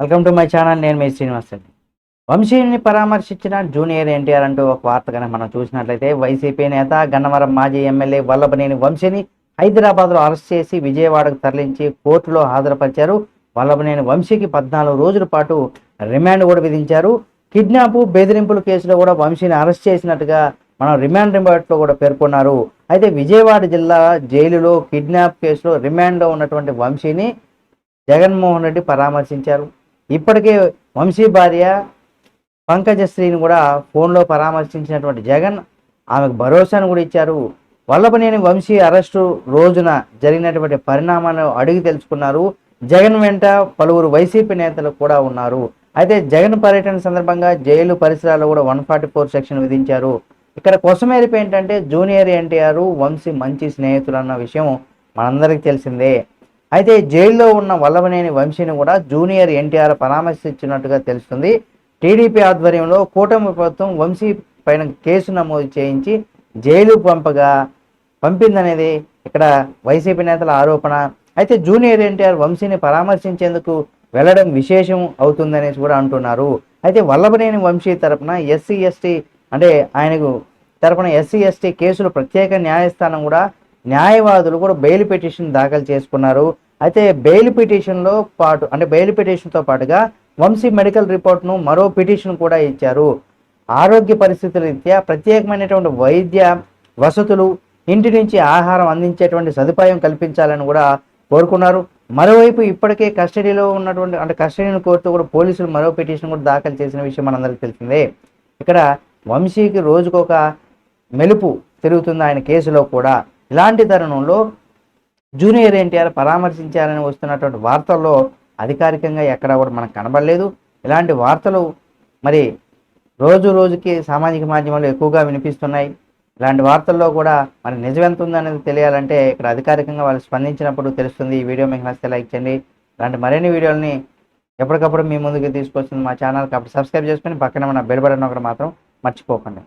Welcome to my channel నేను మీ శ్రీనివాస్ రెడ్డి. వంశీని పరామర్శించిన junior NTR అంటూ ఒక వార్త కనుక మనం చూసినట్లయితే వైసీపీ నేత గన్నవరం మాజీ ఎమ్మెల్యే వల్లభనేని వంశీని హైదరాబాద్లో అరెస్ట్ చేసి విజయవాడకు తరలించి కోర్టులో హాజరుపరిచారు. వల్లభనేని వంశీకి పద్నాలుగు రోజుల పాటు రిమాండ్ కూడా విధించారు. కిడ్నాప్ బెదిరింపుల కేసులో కూడా వంశీని అరెస్ట్ చేసినట్టుగా మనం రిమాండ్ రిమాండ్లో కూడా పేర్కొన్నారు. అయితే విజయవాడ జిల్లా జైలులో కిడ్నాప్ కేసులో రిమాండ్లో ఉన్నటువంటి వంశీని జగన్మోహన్ రెడ్డి పరామర్శించారు. ఇప్పటికే వంశీ భార్య పంకజశ్రీని కూడా ఫోన్లో పరామర్శించినటువంటి జగన్ ఆమెకు భరోసాను కూడా ఇచ్చారు. వల్లభనేని వంశీ అరెస్టు రోజున జరిగినటువంటి పరిణామాలను అడిగి తెలుసుకున్నారు. జగన్ వెంట పలువురు వైసీపీ నేతలు కూడా ఉన్నారు. అయితే జగన్ పర్యటన సందర్భంగా జైలు పరిసరాల్లో కూడా వన్ ఫార్టీ ఫోర్ సెక్షన్ విధించారు. ఇక్కడ కొసమేరిపు ఏంటంటే జూనియర్ ఎన్టీఆర్ వంశీ మంచి స్నేహితులు అన్న విషయం మనందరికీ తెలిసిందే. అయితే జైల్లో ఉన్న వల్లభనేని వంశీని కూడా జూనియర్ ఎన్టీఆర్ పరామర్శించినట్టుగా తెలుస్తుంది. టీడీపీ ఆధ్వర్యంలో కూటమి ప్రభుత్వం వంశీ పైన కేసు నమోదు చేయించి జైలు పంపగా పంపిందనేది ఇక్కడ వైసీపీ నేతల ఆరోపణ. అయితే జూనియర్ ఎన్టీఆర్ వంశీని పరామర్శించేందుకు వెళ్ళడం విశేషం అవుతుందనేసి కూడా అంటున్నారు. అయితే వల్లభనేని వంశీ తరపున ఎస్సీ ఎస్టీ అంటే ఆయనకు తరపున ఎస్సీ ఎస్టీ కేసులు ప్రత్యేక న్యాయస్థానం కూడా న్యాయవాదులు కూడా బెయిల్ పిటిషన్ దాఖలు చేసుకున్నారు. అయితే బెయిల్ పిటిషన్లో పాటు అంటే బెయిల్ పిటిషన్తో పాటుగా వంశీ మెడికల్ రిపోర్ట్ను మరో పిటిషన్ కూడా ఇచ్చారు. ఆరోగ్య పరిస్థితుల రీత్యా ప్రత్యేకమైనటువంటి వైద్య వసతులు ఇంటి నుంచి ఆహారం అందించేటువంటి సదుపాయం కల్పించాలని కూడా కోరుకున్నారు. మరోవైపు ఇప్పటికే కస్టడీలో ఉన్నటువంటి అంటే కస్టడీని కోరుతూ కూడా పోలీసులు మరో పిటిషన్ కూడా దాఖలు చేసిన విషయం మనందరికీ తెలిసిందే. ఇక్కడ వంశీకి రోజుకొక మెలుపు తిరుగుతుంది ఆయన కేసులో కూడా. ఇలాంటి తరుణంలో జూనియర్ ఎన్టీఆర్ పరామర్శించారని వస్తున్నటువంటి వార్తల్లో అధికారికంగా ఎక్కడా కూడా మనకు కనబడలేదు. ఇలాంటి వార్తలు మరి రోజు రోజుకి సామాజిక మాధ్యమాల్లో ఎక్కువగా వినిపిస్తున్నాయి. ఇలాంటి వార్తల్లో కూడా మరి నిజమెంత ఉందనేది తెలియాలంటే ఇక్కడ అధికారికంగా వాళ్ళు స్పందించినప్పుడు తెలుస్తుంది. ఈ వీడియో మీకు నచ్చితే లైక్ చేయండి. ఇలాంటి మరిన్ని వీడియోలని ఎప్పటికప్పుడు మీ ముందుకు తీసుకొస్తుంది మా ఛానల్. కాబట్టి సబ్స్క్రైబ్ చేసుకొని పక్కన మన బెల్ బటన్ ఒకటి మాత్రం మర్చిపోకండి.